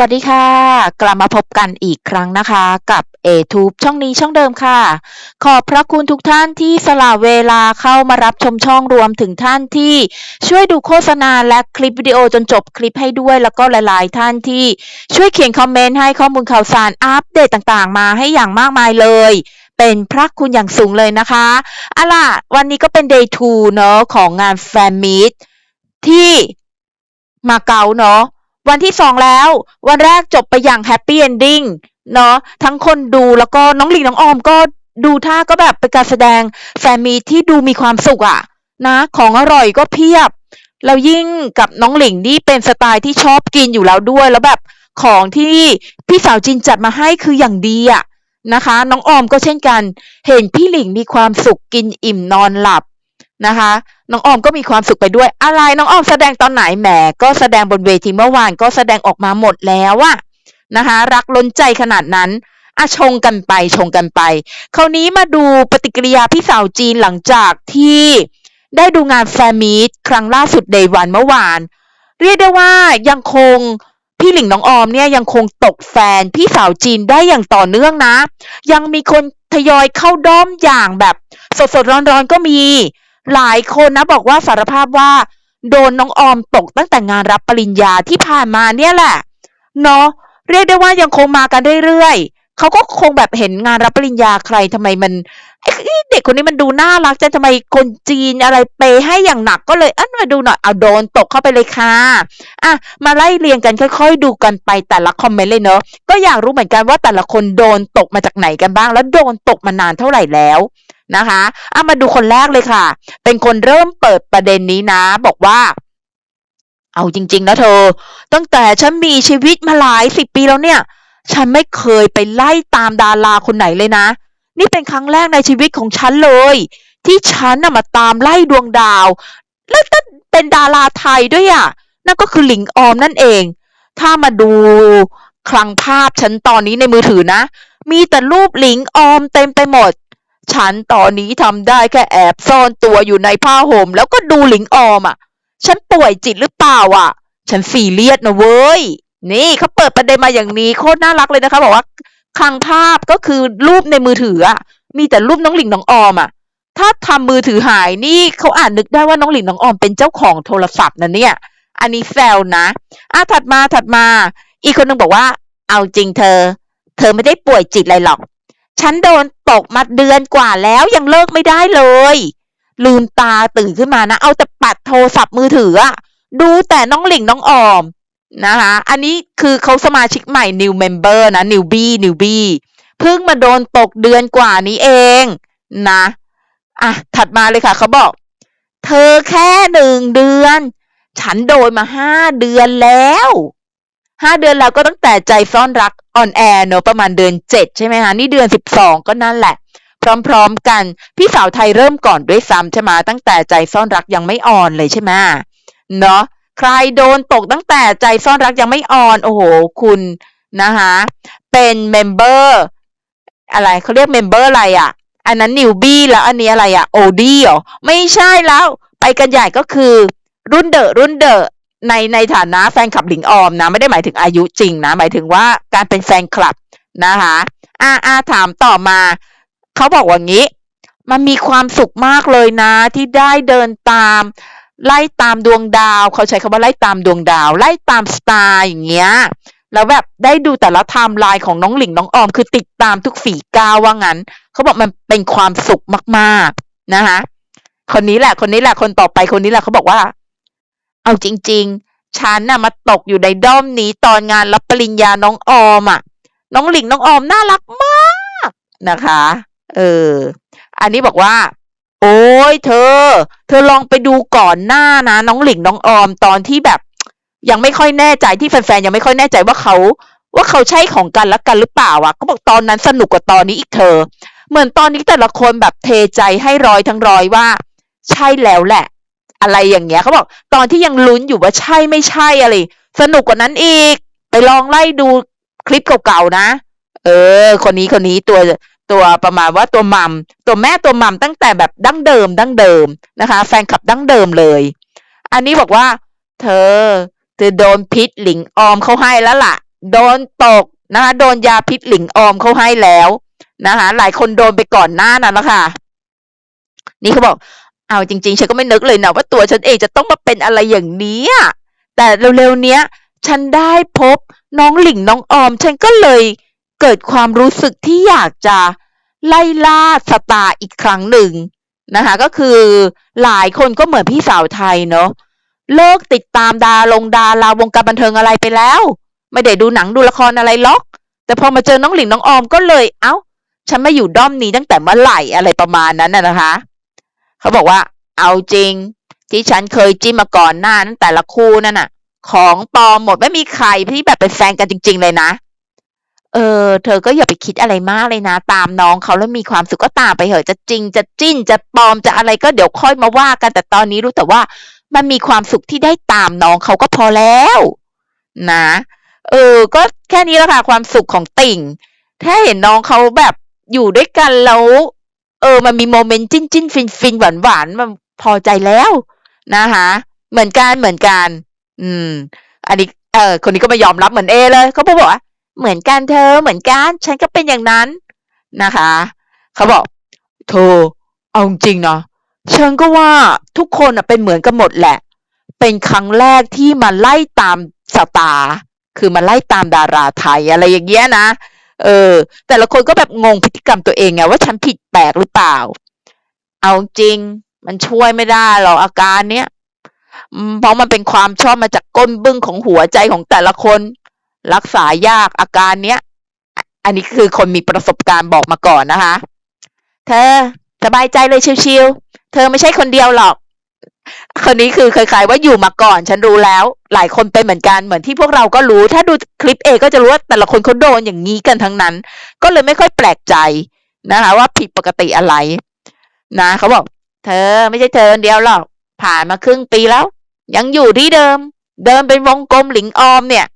วัสดีค่ะ กลับมาพบกันอีกครั้งนะคะ กับ a t u b e ช่องนี้ช่องเดิมค่ะ ขอบพระคุณทุกท่านที่สละเวลาเข้ามารับชมช่องรวมถึงท่านที่ช่วยดูโฆษณาและคลิปวิดีโอจนจบคลิปให้ด้วย แล้วก็หลาย ๆ ท่านที่ช่วยเขียนคอมเมนต์ให้ข้อมูลข่าวสารอัปเดตต่าง ๆ มาให้อย่างมากมายเลยเป็นพระคุณอย่างสูงเลยนะคะอาล่ะ วันนี้ก็เป็น day 2 เนาะของงานแฟนมีตที่มาเก๊าเนาะ วันที่สองแล้ว วันแรกจบไปอย่างแฮปปี้เอนดิ้งเนาะทั้งคนดูแล้วก็น้องหลิงน้องออมก็ดูท่าก็แบบเป็นการแสดงแฟมีที่ดูมีความสุขอะนะ ของอร่อยก็เพียบแล้วยิ่งกับน้องหลิงนี่เป็นสไตล์ที่ชอบกินอยู่แล้วด้วย แล้วแบบของที่พี่สาวจินจัดมาให้คืออย่างดีอะนะคะ น้องออมก็เช่นกัน เห็นพี่หลิงมีความสุขกินอิ่มนอนหลับนะคะ น้องออมก็มีความสุขไปด้วย อะไรน้องออมแสดงตอนไหนแหมก็แสดงบนเวทีเมื่อวานก็แสดงออกมาหมดแล้วอะนะคะ รักล้นใจขนาดนั้นอะชงกันไปชงกันไป คราวนี้มาดูปฏิกิริยาพี่สาวจีนหลังจากที่ได้ดูงานแฟมีตครั้งล่าสุดเดย์วันเมื่อวาน เรียกได้ว่ายังคงพี่หลิงน้องออมเนี่ยยังคงตกแฟนพี่สาวจีนได้อย่างต่อเนื่องนะ ยังมีคนทยอยเข้าด้อมอย่างแบบสดๆร้อนๆก็มี หลายคนนะบอกว่าสารภาพว่า โดนน้องออมตกตั้งแต่งานรับปริญญาที่ผ่านมาเนี่ยแหละเนาะเรียกได้ว่ายังคงมากันเรื่อยๆเขาก็คงแบบเห็นงานรับปริญญาใครทำไมมันเด็กคนนี้มันดูน่ารักจังทำไมคนจีนอะไรเปย์ให้อย่างหนักก็เลยอะมาดูหน่อยเอาโดนตกเข้าไปเลยค่ะอะมาไล่เรียงกันค่อย ๆ ดูกันไปแต่ละคอมเมนต์เลยเนาะก็อยากรู้เหมือนกันว่าแต่ละคนโดนตกมาจากไหนกันบ้าง แล้วโดนตกมานานเท่าไหร่แล้ว นะคะเอะมาดูคนแรกเลยค่ะ เป็นคนเริ่มเปิดประเด็นนี้นะ บอกว่า เอาจริง ๆ นะเธอ ตั้งแต่ฉันมีชีวิตมาหลายสิบปีแล้วเนี่ย ฉันไม่เคยไปไล่ตามดาราคนไหนเลยนะ นี่เป็นครั้งแรกในชีวิตของฉันเลย ที่ฉันน่ะมาตามไล่ดวงดาว แล้วก็เป็นดาราไทยด้วยอะ นั่นก็คือหลิงออมนั่นเอง ถ้ามาดูคลังภาพฉันตอนนี้ในมือถือนะ มีแต่รูปหลิงออมเต็มไปหมด ฉันตอนนี้ทำได้แค่แอบซ่อนตัวอยู่ในผ้าห่ม แล้วก็ดูหลิงออมอะ ฉันป่วยจิตหรือเปล่าอะ ฉันซีเรียสนะเว้ย นี่เขาเปิดประเด็นมาอย่างนี้โคตรน่ารักเลยนะคะ บอกว่าคลังภาพก็คือรูปในมือถืออะ มีแต่รูปน้องหลิงน้องออมอะ ถ้าทำมือถือหายนี่เขาอ่านนึกได้ว่าน้องหลิงน้องออมเป็นเจ้าของโทรศัพท์นะเนี่ย อันนี้แซวนะอะถัดมาถัดมา อีกคนนึงบอกว่า เอาจริงเธอ เธอไม่ได้ป่วยจิตอะไรหรอก ฉันโดนตกมาเดือนกว่าแล้วยังเลิกไม่ได้เลย ลืมตาตื่นขึ้นมานะ เอาแต่ปัดโทรศัพท์มือถืออะดูแต่น้องหลิงน้องออมนะคะ อันนี้คือเขาสมาชิกใหม่ new member นะ newbie newbie เพิ่งมาโดนตกเดือนกว่านี้เองนะอะถัดมาเลยค่ะเขาบอก เธอแค่หนึ่งเดือน ฉันโดนมาห้าเดือนแล้ว ห้าเดือนแล้วก็ตั้งแต่ใจซ่อนรักออนแอร์เนอะประมาณเดือนเจ็ดใช่ไหมคะนี่เดือนสิบสองก็นั่นแหละ พร้อมๆกัน พี่สาวไทยเริ่มก่อนด้วยซ้ำใช่ไหมตั้งแต่ใจซ่อนรักยังไม่อ่อนเลยใช่ไหมเนาะใครโดนตกตั้งแต่ใจซ่อนรักยังไม่อ่อน โอ้โห คุณนะคะเป็นเมมเบอร์อะไรเขาเรียกเมมเบอร์อะไรอะ อันนั้นนิวบี้แล้วอันนี้อะไรอะโอดี้เหรอไม่ใช่แล้ว ไปกันใหญ่ก็คือรุ่นเดอะรุ่นเดอะ ในในฐานะแฟนคลับหลิงออมนะไม่ได้หมายถึงอายุจริงนะหมายถึงว่าการเป็นแฟนคลับนะคะอาอาถามต่อมาเขาบอกว่างี้ มันมีความสุขมากเลยนะ ที่ได้เดินตาม ไล่ตามดวงดาวเขาใช้คำว่าไล่ตามดวงดาว ไล่ตามสตาร์อย่างเงี้ยแล้วแบบได้ดูแต่ละไทม์ไลน์ของน้องหลิงน้องออม คือติดตามทุกฝีก้าวว่างั้นเขาบอกมันเป็นความสุขมากๆนะคะคนนี้แหละ คนนี้แหละคนต่อไปคนนี้แหละเขาบอกว่า เอาจริง ๆ ฉันน่ะมาตกอยู่ในด้อมนี้ตอนงานรับปริญญาน้องออมอะ น้องหลิงน้องออมน่ารักมากนะคะ เออ อันนี้บอกว่า โอ้ยเธอ เธอลองไปดูก่อนหน้านะ น้องหลิงน้องออมตอนที่แบบ ยังไม่ค่อยแน่ใจที่แฟนๆยังไม่ค่อยแน่ใจว่าเขา ว่าเขาใช่ของกันและกันหรือเปล่าอะ ก็บอกตอนนั้นสนุกกว่าตอนนี้อีกเธอ เหมือนตอนนี้แต่ละคนแบบเทใจให้ร้อยทั้งร้อยว่า ใช่แล้วแหละ อะไรอย่างเงี้ยเขาบอกตอนที่ยังลุ้นอยู่ว่าใช่ไม่ใช่อะไร สนุกกว่านั้นอีก ไปลองไล่ดูคลิปเก่าๆนะ เออ คนนี้คนนี้ตัวตัวประมาณว่าตัวมัมตัวแม่ตัวมัมตั้งแต่แบบดั้งเดิม ดั้งเดิมนะคะ แฟนคลับดั้งเดิมเลย อันนี้บอกว่า เธอเธอโดนพิษหลิงออมเขาให้แล้วล่ะ โดนตกนะคะโดนยาพิษหลิงออมเขาให้แล้วนะคะหลายคนโดนไปก่อนหน้านั้นแล้วค่ะ นี่เขาบอก เอาจริงๆ ฉันก็ไม่นึกเลยนะว่าตัวฉันเองจะต้องมาเป็นอะไรอย่างนี้แต่เร็วๆเนี้ย ฉันได้พบน้องหลิงน้องออม ฉันก็เลยเกิดความรู้สึกที่อยากจะไล่ล่าสตาอีกครั้งหนึ่งนะคะก็คือหลายคนก็เหมือนพี่สาวไทยเนาะเลิกติดตามดาลงดาราวงการบันเทิงอะไรไปแล้ว ไม่ได้ดูหนังดูละครอะไรหรอก แต่พอมาเจอน้องหลิงน้องออมก็เลยเอ้า ฉันมาอยู่ด้อมนี้ตั้งแต่เมื่อไหร่อะไรประมาณนั้นนะคะ เขาบอกว่าเอาจริง ที่ฉันเคยจิ้มมาก่อนหน้านั้นแต่ละคู่นั่นน่ะ ของปลอมหมดไม่มีใครที่แบบเป็นแฟนกันจริง ๆ เลยนะ เออ เธอก็อย่าไปคิดอะไรมากเลยนะ ตามน้องเขาแล้วมีความสุขก็ตามไปเถอะจะจริงจะจิ้นจะปลอมจะอะไรก็เดี๋ยวค่อยมาว่ากันแต่ตอนนี้รู้แต่ว่ามันมีความสุขที่ได้ตามน้องเขาก็พอแล้ว นะ เออ ก็แค่นี้แหละค่ะความสุขของติ่ง ถ้าเห็นน้องเขาแบบอยู่ด้วยกันแล้ว เออ มันมีโมเมนต์จิ้นจิ้นฟินฟินหวานหวานมันพอใจแล้วนะคะ เหมือนกันเหมือนกัน อืม อันนี้ เออคนนี้ก็ไม่ยอมรับเหมือนเอเลยเขาบอกว่าเหมือนกันเธอเหมือนกันฉันก็เป็นอย่างนั้นนะคะเขาบอกเธอเอาจริงนะฉันก็ว่าทุกคนเป็นเหมือนกันหมดแหละ เป็นครั้งแรกที่มาไล่ตามสตาร์คือมาไล่ตามดาราไทยอะไรอย่างเงี้ยนะ เออ แต่ละคนก็แบบงงพฤติกรรมตัวเองไงว่าฉันผิดแปลกหรือเปล่า เอาจริง มันช่วยไม่ได้หรอกอาการเนี้ยเพราะมันเป็นความชอบมาจากก้นบึ้งของหัวใจของแต่ละคน รักษายากอาการเนี้ย อันนี้คือคนมีประสบการณ์บอกมาก่อนนะคะ เธอสบายใจเลยชิวๆเธอไม่ใช่คนเดียวหรอก คนนี้คือคล้ายๆว่าอยู่มาก่อน ฉันรู้แล้ว หลายคนเป็นเหมือนกันเหมือนที่พวกเราก็รู้ ถ้าดูคลิปเอก็จะรู้ว่าแต่ละคนเขาโดนอย่างนี้กันทั้งนั้น ก็เลยไม่ค่อยแปลกใจนะคะ ว่าผิดปกติอะไร นะเขาบอก เธอไม่ใช่เธอคนเดียวหรอกผ่านมาครึ่งปีแล้ว ยังอยู่ที่เดิม เดิมเป็นวงกลมหลิงออมเนี่ย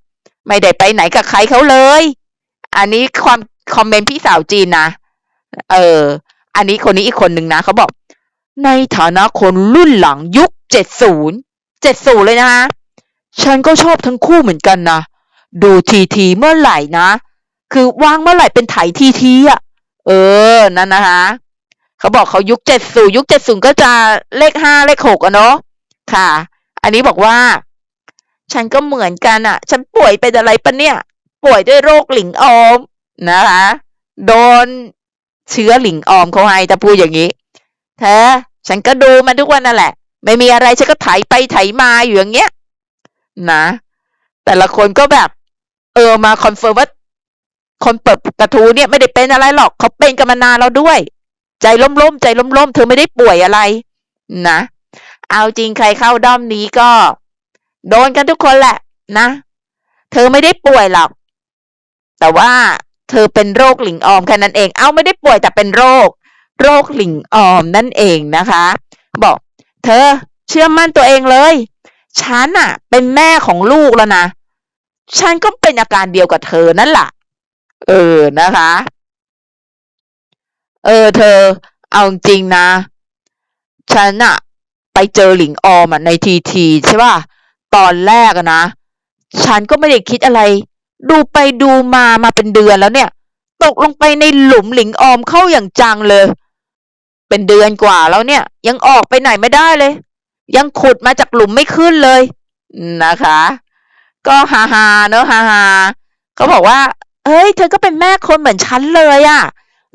ไม่ได้ไปไหนกับใครเขาเลย อันนี้ความคอมเมนต์พี่สาวจีนนะเอออันนี้คนนี้อีกคนนึงนะเขาบอก ในฐานะคนรุ่นหลังยุคเจ็ดศูนย์เจ็ดศูนย์เลยนะคะฉันก็ชอบทั้งคู่เหมือนกันนะ ดูทีทีเมื่อไหร่นะ คือวางเมื่อไหร่เป็นไถทีทีอะ เออ นั่นนะคะเขาบอกเขายุคเจ็ดศูนย์ยุคเจ็ดศูนย์ก็จะเลขห้าเลขหกอะเนาะ ค่ะ อันนี้บอกว่า ฉันก็เหมือนกันอะฉันป่วยเป็นอะไรปะเนี่ย ป่วยด้วยโรคหลิงออมนะคะ โดนเชื้อหลิงออมเขาให้ถ้าพูดอย่างนี้ เธอฉันก็ดูมาทุกวันนั่นแหละ ไม่มีอะไรฉันก็ไถไปไถมาอยู่อย่างเงี้ยนะ แต่ละคนก็แบบ เออมาคอนเฟิร์มว่าคนเปิดกระทูเนี่ยไม่ได้เป็นอะไรหรอกเขาเป็นกันมานานแล้วด้วย ใจล้มๆใจล้มๆเธอไม่ได้ป่วยอะไร นะเอาจริงใครเข้าด้อมนี้ก็ โดนกันทุกคนแหละ นะ เธอไม่ได้ป่วยหรอก แต่ว่าเธอเป็นโรคหลิงออมแค่นั้นเอง เอาไม่ได้ป่วยแต่เป็นโรค โรคหลิงออมนั่นเองนะคะ บอก เธอเชื่อมั่นตัวเองเลย ฉันอะเป็นแม่ของลูกแล้วนะ ฉันก็เป็นอาการเดียวกับเธอนั่นแหละเออนะคะ เออ เธอ เอาจริงนะ ฉันอะไปเจอหลิงออมอะในทีทีใช่ป่ะ ตอนแรกนะ ฉันก็ไม่ได้คิดอะไร ดูไปดูมามาเป็นเดือนแล้วเนี่ย ตกลงไปในหลุมหลิงออมเข้าอย่างจังเลย เป็นเดือนกว่าแล้วเนี่ย ยังออกไปไหนไม่ได้เลย ยังขุดมาจากหลุมไม่ขึ้นเลยนะคะ ก็ฮาฮาเนอะฮาฮาเขาบอกว่าเฮ้ย เธอก็เป็นแม่คนเหมือนฉันเลยอะ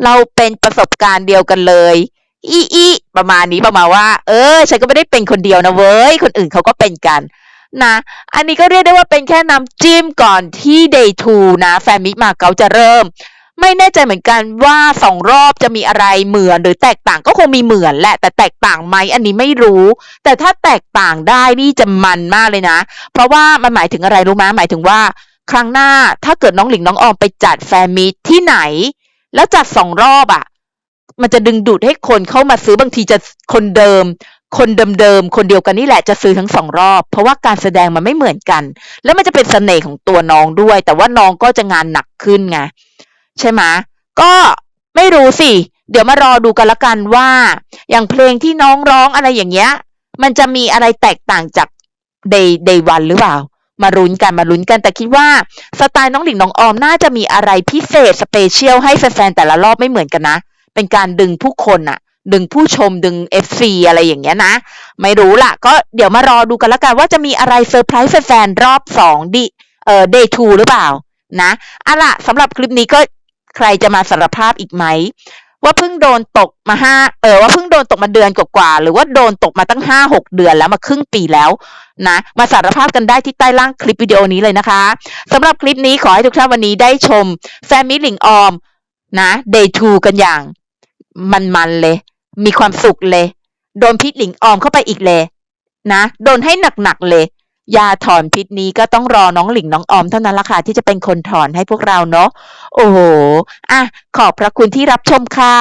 เราเป็นประสบการณ์เดียวกันเลยอีอีประมาณนี้ประมาณว่า เออ ฉันก็ไม่ได้เป็นคนเดียวนะเว้ย คนอื่นเขาก็เป็นกันนะ อันนี้ก็เรียกได้ว่าเป็นแค่น้ำจิ้มก่อนที่ day t นะ แฟมิมาเก๊าจะเริ่ม ไม่แน่ใจเหมือนกันว่าสองรอบจะมีอะไรเหมือนหรือแตกต่างก็คงมีเหมือนแหละ แต่แตกต่างไหมอันนี้ไม่รู้ แต่ถ้าแตกต่างได้นี่จะมันมากเลยนะ เพราะว่ามันหมายถึงอะไรรู้ไหมหมายถึงว่าครั้งหน้าถ้าเกิดน้องหลิงน้องออมไปจัดแฟนมีตที่ไหน แล้วจัดสองรอบอะ มันจะดึงดูดให้คนเข้ามาซื้อบางทีจะคนเดิม คนเดิมๆคนเดียวกันนี่แหละจะซื้อทั้งสองรอบ เพราะว่าการแสดงมันไม่เหมือนกัน แล้วมันจะเป็นเสน่ห์ของตัวน้องด้วย แต่ว่าน้องก็จะงานหนักขึ้นไง ใช่ไหมก็ไม่รู้สิ เดี๋ยวมารอดูกันละกันว่า อย่างเพลงที่น้องร้องอะไรอย่างเงี้ย มันจะมีอะไรแตกต่างจาก day day one หรือเปล่า มาลุ้นกันมาลุ้นกันแต่คิดว่าสไตล์น้องหลิงน้องออมน่าจะมีอะไรพิเศษสเปเชียลให้แฟนๆแต่ละรอบไม่เหมือนกันนะ เป็นการดึงผู้คนอะดึงผู้ชมดึง FC อะไรอย่างเงี้ยนะ ไม่รู้ล่ะ ก็เดี๋ยวมารอดูกันล้วกันว่าจะมีอะไรเซอร์ไพรส์แฟนๆรอบสองดิเอ่อ day two หรือเปล่านะอะล่ะสำหรับคลิปนี้ก็ ใครจะมาสารภาพอีกไหม ว่าเพิ่งโดนตกมาห้าเออว่าเพิ่งโดนตกมาเดือนกว่าๆหรือว่าโดนตกมาตั้งห้าหกเดือนแล้วมาครึ่งปีแล้วนะมาสารภาพกันได้ที่ใต้ล่างคลิปวิดีโอนี้เลยนะคะสำหรับคลิปนี้ขอให้ทุกท่านวันนี้ได้ชมแฟมิลิงออมนะ day two กันอย่างมันๆเลย มีความสุขเลย โดนพิษหลิงออมเข้าไปอีกเลยนะ โดนให้หนักๆเลย ยาถอนพิษนี้ก็ต้องรอน้องหลิงน้องออมเท่านั้นละค่ะที่จะเป็นคนถอนให้พวกเราเนาะโอ้โหอะขอบพระคุณที่รับชมค่ะ